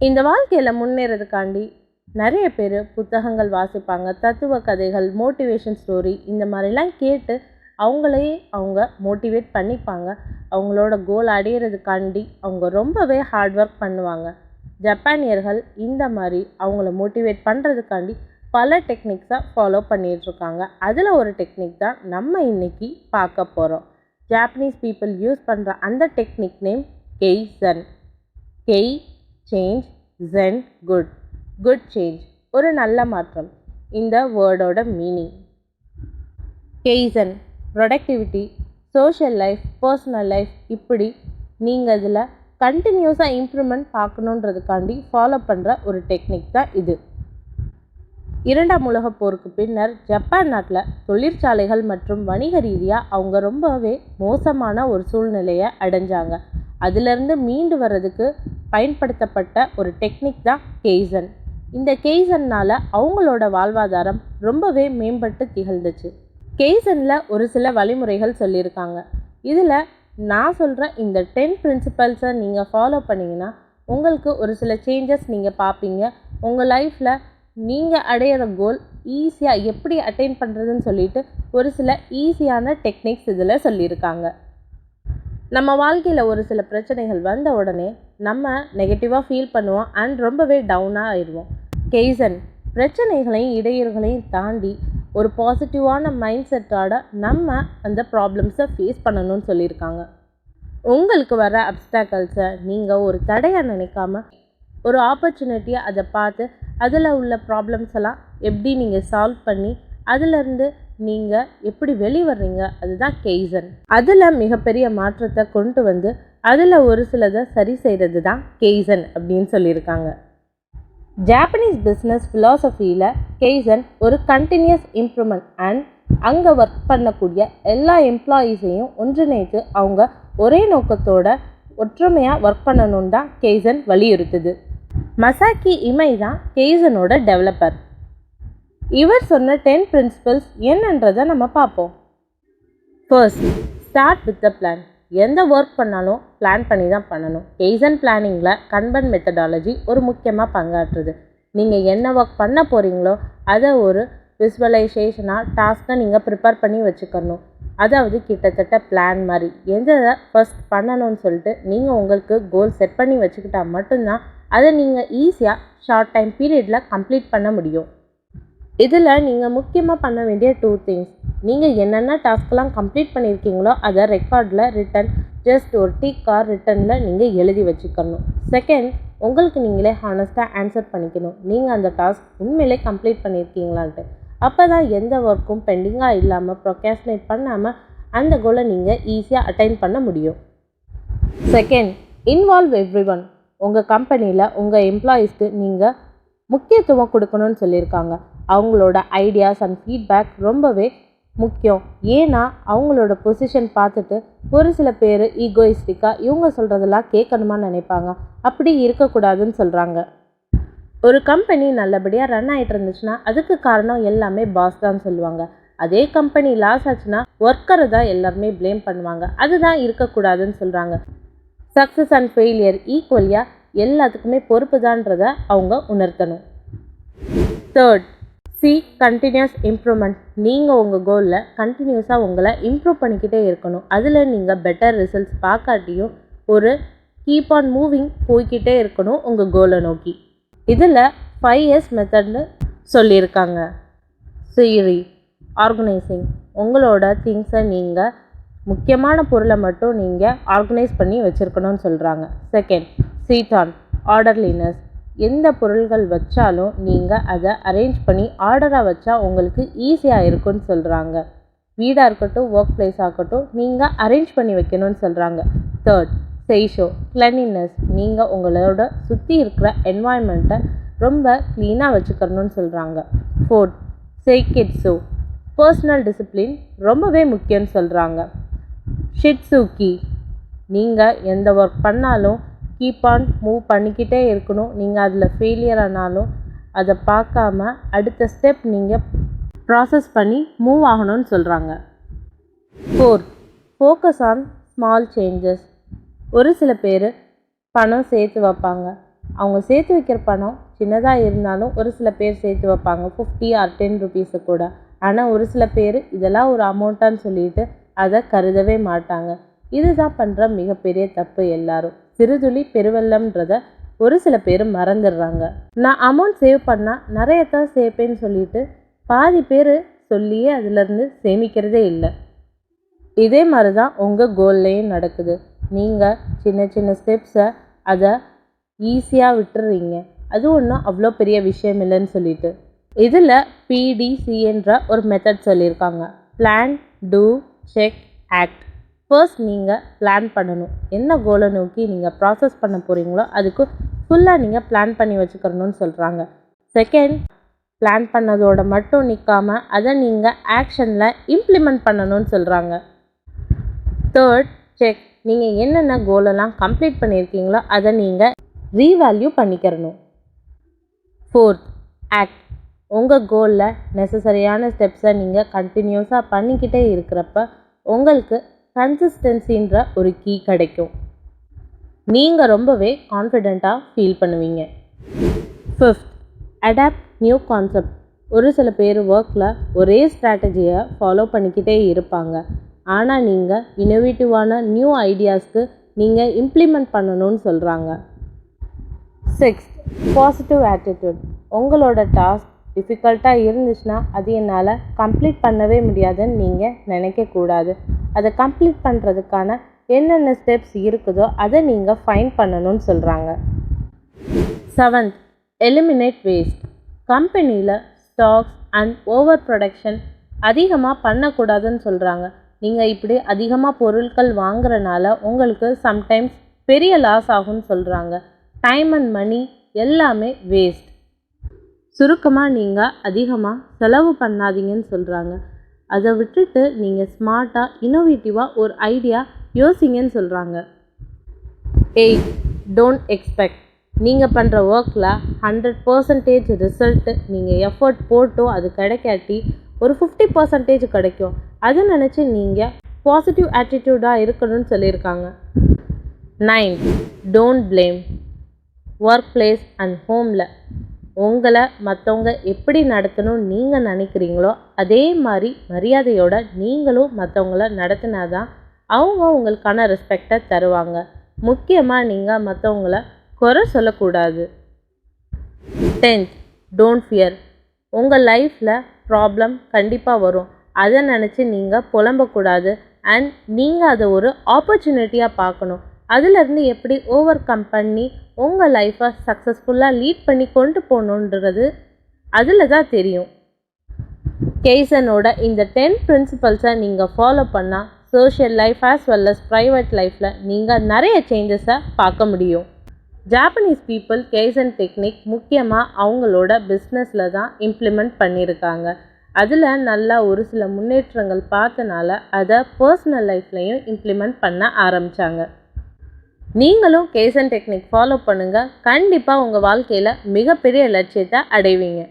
இந்த வாழ்க்கையில் முன்னேறதுக்காண்டி நிறைய பேர் புத்தகங்கள் வாசிப்பாங்க தத்துவ கதைகள் மோட்டிவேஷன் ஸ்டோரி இந்த மாதிரிலாம் கேட்டு அவங்களையே அவங்க மோட்டிவேட் பண்ணிப்பாங்க. அவங்களோட கோல் அடையிறதுக்காண்டி அவங்க ரொம்பவே ஹார்ட் ஒர்க் பண்ணுவாங்க. ஜப்பானியர்கள் இந்த மாதிரி அவங்கள மோட்டிவேட் பண்ணுறதுக்காண்டி பல டெக்னிக்ஸை ஃபாலோ பண்ணிகிட்ருக்காங்க அதில் ஒரு டெக்னிக் தான் நம்ம இன்னைக்கு பார்க்க போகிறோம் ஜாப்பனீஸ் பீப்புள் யூஸ் பண்ணுற அந்த technique name kaizen kai change zen good good change ஒரு நல்ல மாற்றம். இந்த வேர்டோட meaning kaizen productivity social life personal life இப்படி நீங்கள் இதில் கண்டினியூஸாக இம்ப்ரூவ்மெண்ட் பார்க்கணுன்றதுக்காண்டி ஃபாலோ பண்ணுற ஒரு டெக்னிக் தான் இது. இரண்டாம் உலகப் போருக்கு பின்னர் ஜப்பான் நாட்டில் தொழிற்சாலைகள் மற்றும் வணிக ரீதியாக அவங்க ரொம்பவே மோசமான ஒரு சூழ்நிலையை அடைஞ்சாங்க. அதிலிருந்து மீண்டு வர்றதுக்கு பயன்படுத்தப்பட்ட ஒரு டெக்னிக் தான் கெய்சன் இந்த கெய்சன்னால் அவங்களோட வாழ்வாதாரம் ரொம்பவே மேம்பட்டு திகழ்ந்துச்சு. கெய்சனில் ஒரு சில வழிமுறைகள் சொல்லியிருக்காங்க. இதில் நான் சொல்கிற இந்த டென் பிரின்சிபல்ஸை நீங்கள் ஃபாலோ பண்ணிங்கன்னா உங்களுக்கு ஒரு சில சேஞ்சஸ் நீங்கள் பார்ப்பீங்க உங்கள் லைஃப்பில் நீங்கள் அடையிற கோல் ஈஸியாக எப்படி அட்டைன் பண்ணுறதுன்னு சொல்லிட்டு ஒரு சில ஈஸியான டெக்னிக்ஸ் இதில் சொல்லியிருக்காங்க. நம்ம வாழ்க்கையில் ஒரு சில பிரச்சனைகள் வந்த உடனே நம்ம நெகட்டிவாக ஃபீல் பண்ணுவோம் அண்ட் ரொம்பவே டவுனாக ஆயிடுவோம். கெய்சன் பிரச்சனைகளையும் இடையூறுகளையும் தாண்டி ஒரு பாசிட்டிவான மைண்ட் செட்டோட நம்ம அந்த ப்ராப்ளம்ஸை ஃபேஸ் பண்ணணும்னு சொல்லியிருக்காங்க. உங்களுக்கு வர அப்டாக்கல்ஸை நீங்கள் ஒரு தடையாக நினைக்காம ஒரு ஆப்பர்ச்சுனிட்டியை அதை பார்த்து அதில் உள்ள ப்ராப்ளம்ஸ் எல்லாம் எப்படி நீங்கள் சால்வ் பண்ணி அதிலிருந்து நீங்கள் எப்படி வெளிவர்றீங்க? அதுதான் கெய்சன் அதில் மிகப்பெரிய மாற்றத்தை கொண்டு வந்து அதில் ஒரு சிலதை சரி செய்கிறது தான் கெய்சன் அப்படின்னு சொல்லியிருக்காங்க. ஜாப்பனீஸ் பிஸ்னஸ் ஃபிலாசபியில் கெய்சன் ஒரு கண்டினியூஸ் இம்ப்ரூவ்மெண்ட் அண்ட் அங்கே ஒர்க் பண்ணக்கூடிய எல்லா எம்ப்ளாயீஸையும் ஒன்றிணைத்து அவங்க ஒரே நோக்கத்தோட ஒற்றுமையாக ஒர்க் பண்ணணும்னு தான் கெய்சன் வலியுறுத்துது. மசாக்கி இமை தான் கெய்சனோட டெவலப்பர் இவர் சொன்ன டென் பிரின்சிபல்ஸ் என்னன்றதை நம்ம பார்ப்போம். First start with the plan எந்த ஒர்க் பண்ணாலும் பிளான் பண்ணி தான் பண்ணணும். கெய்சன் பிளானிங்கில் கன்பன் மெத்தடாலஜி ஒரு முக்கியமாக பங்காற்றுது. நீங்கள் என்ன ஒர்க் பண்ண போகிறீங்களோ அதை ஒரு விஸ்வலைசேஷனாக டாஸ்க்கை நீங்கள் ப்ரிப்பேர் பண்ணி வச்சுக்கணும். அதாவது கிட்டத்தட்ட பிளான் மாதிரி. எந்த ஃபர்ஸ்ட் பண்ணணும்னு சொல்லிட்டு நீங்கள் உங்களுக்கு கோல் செட் பண்ணி வச்சுக்கிட்டால் மட்டும்தான் அதை நீங்கள் ஈஸியாக ஷார்ட் டைம் பீரியடில் கம்ப்ளீட் பண்ண முடியும். இதில் நீங்கள் முக்கியமாக பண்ண வேண்டிய டூ திங்ஸ் நீங்கள் என்னென்ன டாஸ்க்லாம் கம்ப்ளீட் பண்ணியிருக்கீங்களோ அதை ரெக்கார்டில் ரிட்டன் ஜஸ்ட் ஒரு டிக் ஆர் ரிட்டனில் நீங்கள் எழுதி வச்சுக்கணும். செகண்ட் உங்களுக்கு நீங்களே ஹானஸ்ட்டாக ஆன்சர் பண்ணிக்கணும். நீங்கள் அந்த டாஸ்க் உண்மையிலே கம்ப்ளீட் பண்ணியிருக்கீங்களான்ட்டு. அப்போ தான் எந்த ஒர்க்கும் பெண்டிங்காக இல்லாமல் ப்ரொகாஸ்டினேட் பண்ணாமல் அந்த கோலை நீங்கள் ஈஸியாக அட்டைன் பண்ண முடியும். செகண்ட் இன்வால்வ் எவ்ரி ஒன் உங்கள் கம்பெனியில் உங்கள் எம்ப்ளாயீஸ்க்கு நீங்கள் முக்கியத்துவம் கொடுக்கணும்னு சொல்லியிருக்காங்க. அவங்களோட ஐடியாஸ் அண்ட் ஃபீட்பேக் ரொம்பவே முக்கியம். ஏன்னா அவங்களோட பொசிஷன் பார்த்துட்டு ஒரு சில பேர் ஈகோயிஸ்டிக்காக இவங்க சொல்கிறதெல்லாம் கேட்கணுமான்னு நினைப்பாங்க. அப்படி இருக்கக்கூடாதுன்னு சொல்கிறாங்க ஒரு கம்பெனி நல்லபடியாக ரன் ஆகிட்டு இருந்துச்சுன்னா அதுக்கு காரணம் எல்லாமே பாஸ் தான் சொல்லுவாங்க. அதே கம்பெனி லாஸ் ஆச்சுன்னா ஒர்க்கரை தான் எல்லாருமே ப்ளேம் பண்ணுவாங்க. அதுதான் இருக்கக்கூடாதுன்னு சொல்கிறாங்க சக்ஸஸ் அண்ட் ஃபெயிலியர் ஈக்குவலியாக எல்லாத்துக்குமே பொறுப்பு தான்றதை அவங்க உணர்த்தணும். தேர்ட் சி கண்டினியூஸ் இம்ப்ரூவ்மெண்ட் நீங்கள் உங்கள் கோலில் கண்டினியூஸாக உங்களை இம்ப்ரூவ் பண்ணிக்கிட்டே இருக்கணும். அதில் நீங்கள் பெட்டர் ரிசல்ட்ஸ் பார்க்காட்டியும் ஒரு கீப் ஆன் மூவிங் போய்கிட்டே இருக்கணும் உங்கள் கோலை நோக்கி. இதில் ஃபைவ் இயர்ஸ் மெத்தட்னு சொல்லியிருக்காங்க. சீரி ஆர்கனைசிங் உங்களோட திங்ஸை நீங்கள் முக்கியமான பொருளை மட்டும் நீங்கள் ஆர்கனைஸ் பண்ணி வச்சுருக்கணும்னு சொல்கிறாங்க செகண்ட் சீட்டான் ஆர்டர்லினஸ் எந்த பொருள்கள் வச்சாலும் நீங்கள் அதை அரேஞ்ச் பண்ணி ஆர்டராக வச்சா உங்களுக்கு ஈஸியாக இருக்கும்னு சொல்கிறாங்க வீடாக இருக்கட்டும் ஒர்க் பிளேஸ் ஆகட்டும் நீங்கள் அரேஞ்ச் பண்ணி வைக்கணும்னு சொல்கிறாங்க தேர்ட் செய்ஷோ கிளெனினஸ் நீங்கள் உங்களோட சுற்றி இருக்கிற என்வாயன்மெண்ட்டை ரொம்ப க்ளீனாக வச்சுக்கணும்னு சொல்கிறாங்க ஃபோர்த் செய்கிட்ஸோ பர்சனல் டிசிப்ளின் ரொம்பவே முக்கியம்னு சொல்கிறாங்க ஷிட்ஸுக்கி நீங்கள் எந்த ஒர்க் பண்ணாலும் கீப் ஆன் மூவ் பண்ணிக்கிட்டே இருக்கணும். நீங்கள் அதில் ஃபெயிலியர் ஆனாலும் அதை பார்க்காம அடுத்த ஸ்டெப் நீங்கள் ப்ராசஸ் பண்ணி மூவ் ஆகணும்னு சொல்கிறாங்க four focus on small changes ஒரு சில பேர் பணம் சேர்த்து வைப்பாங்க. அவங்க சேர்த்து வைக்கிற பணம் சின்னதாக இருந்தாலும் ஒரு சில பேர் சேர்த்து வைப்பாங்க. ஃபிஃப்டி ஆர் டென் ருபீஸு கூட. ஆனால் ஒரு சில பேர் இதெல்லாம் ஒரு அமௌண்ட்டான்னு சொல்லிட்டு அதை கருதவே மாட்டாங்க. இதுதான் பண்ணுற மிகப்பெரிய தப்பு எல்லாரும். சிறுதுளி பெருவெள்ளம்ன்றத ஒரு சில பேர் மறந்துடுறாங்க. நான் அமௌண்ட் சேவ் பண்ணால் நிறைய தான் சேர்ப்பேன்னு சொல்லிட்டு பாதி பேர் சொல்லியே அதுலேருந்து சேமிக்கிறதே இல்லை. இதே மாதிரி தான் உங்கள் கோல்லையும் நடக்குது. நீங்கள் சின்ன சின்ன ஸ்டெப்ஸை அதை ஈஸியாக விட்டுறீங்க. அது ஒன்றும் அவ்வளோ பெரிய விஷயம் இல்லைன்னு சொல்லிட்டு. இதில் பிடிசின்ற ஒரு மெத்தட் சொல்லியிருக்காங்க. Plan do check act first நீங்கள் பிளான் பண்ணணும். என்ன கோலை நோக்கி நீங்கள் ப்ராசஸ் பண்ண போகிறீங்களோ அதுக்கு ஃபுல்லாக நீங்கள் பிளான் பண்ணி வச்சுக்கிறணும்னு சொல்கிறாங்க செகண்ட் பிளான் பண்ணதோட மட்டும் நிற்காம அதை நீங்கள் ஆக்ஷனில் இம்ப்ளிமெண்ட் பண்ணணும்னு சொல்கிறாங்க தேர்ட் செக் நீங்கள் என்னென்ன கோலெல்லாம் கம்ப்ளீட் பண்ணியிருக்கீங்களோ அதை நீங்கள் ரீவேல்யூ பண்ணிக்கிறணும் ஃபோர்த் ஆக்ட் உங்கள் கோலில் நெசசரியான ஸ்டெப்ஸை நீங்கள் கண்டினியூஸாக பண்ணிக்கிட்டே இருக்கிறப்ப உங்களுக்கு கன்சிஸ்டன்சின்ற ஒரு கீ கிடைக்கும். நீங்கள் ரொம்பவே கான்ஃபிடெண்ட்டாக ஃபீல் பண்ணுவீங்க. ஃபிஃப்த் அடாப்ட் நியூ கான்செப்ட் ஒரு சில பேர் ஒர்க்கில் ஒரே ஸ்ட்ராட்டஜியை ஃபாலோ பண்ணிக்கிட்டே இருப்பாங்க. ஆனால் நீங்கள் இன்னோவேட்டிவான நியூ ஐடியாஸ்க்கு நீங்கள் இம்ப்ளிமெண்ட் பண்ணணும்னு சொல்கிறாங்க சிக்ஸ்த் பாசிட்டிவ் ஆட்டிடியூட் உங்களோட டாஸ்க் டிஃபிகல்ட்டாக இருந்துச்சுன்னா அது என்னால் கம்ப்ளீட் பண்ணவே முடியாதுன்னு நீங்கள் நினைக்கக்கூடாது அதை கம்ப்ளீட் பண்ணுறதுக்கான என்னென்ன ஸ்டெப்ஸ் இருக்குதோ அதை நீங்கள் ஃபைன் பண்ணணும்னு சொல்கிறாங்க செவன்த் எலிமினேட் வேஸ்ட் கம்பெனியில் ஸ்டாக்ஸ் அண்ட் ஓவர் ப்ரொடக்ஷன் அதிகமாக பண்ணக்கூடாதுன்னு சொல்கிறாங்க நீங்கள் இப்படி அதிகமாக பொருட்கள் வாங்குறனால உங்களுக்கு சம்டைம்ஸ் பெரிய லாஸ் ஆகும்னு சொல்கிறாங்க டைம் அண்ட் மணி எல்லாமே வேஸ்ட் சுருக்கமாக நீங்கள் அதிகமாக செலவு பண்ணாதீங்கன்னு சொல்கிறாங்க அதை விட்டுட்டு நீங்கள் ஸ்மார்ட்டாக இன்னோவேட்டிவாக ஒரு ஐடியா யோசிங்கன்னு சொல்கிறாங்க எயிட் டோன்ட் எக்ஸ்பெக்ட் நீங்கள் பண்ணுற ஒர்க்கில் ஹண்ட்ரட் பர்சன்டேஜ் ரிசல்ட்டு நீங்கள் எஃபர்ட் போட்டும் அது கிடைக்காட்டி ஒரு ஃபிஃப்டி பர்சன்டேஜ் கிடைக்கும். அதை நினச்சி நீங்கள் பாசிட்டிவ் ஆட்டிடியூடாக இருக்கணும்னு சொல்லியிருக்காங்க. Nine don't blame work place and ஹோமில் உங்களை மற்றவங்க எப்படி நடத்தணும்னு நீங்கள் நினைக்கிறீங்களோ அதே மாதிரி மரியாதையோட நீங்களும் மற்றவங்கள நடத்தினா தான் அவங்க உங்களுக்கான ரெஸ்பெக்டை தருவாங்க. முக்கியமாக நீங்கள் மற்றவங்கள குறை சொல்லக்கூடாது. டென்த் டோன்ட் ஃபியர் உங்கள் லைஃப்பில் ப்ராப்ளம் கண்டிப்பாக வரும். அதை நினச்சி நீங்கள் புலம்பக்கூடாது. அண்ட் நீங்கள் அதை ஒரு ஆப்பர்ச்சுனிட்டியாக பார்க்கணும். அதுலேருந்து எப்படி ஓவர் கம் பண்ணி உங்கள் லைஃப்பை சக்ஸஸ்ஃபுல்லாக லீட் பண்ணி கொண்டு போகணுன்றது அதில் தான் தெரியும். கெய்சனோட இந்த டென் பிரின்சிபல்ஸை நீங்கள் ஃபாலோ பண்ணால் social life as well as private லைஃப்பில் நீங்கள் நிறைய சேஞ்சஸை பார்க்க முடியும். ஜாப்பனீஸ் பீப்புள் கேசன் டெக்னிக் முக்கியமாக அவங்களோட பிஸ்னஸில் தான் இம்ப்ளிமெண்ட் பண்ணியிருக்காங்க அதில் நல்லா ஒரு சில முன்னேற்றங்கள் பார்த்தனால அதை பர்சனல் லைஃப்லையும் இம்ப்ளிமெண்ட் பண்ண ஆரம்பித்தாங்க நீங்களும் கேசன் டெக்னிக் ஃபாலோ பண்ணுங்கள் கண்டிப்பாக உங்கள் வாழ்க்கையில் மிகப்பெரிய லட்சியத்தை அடைவீங்க.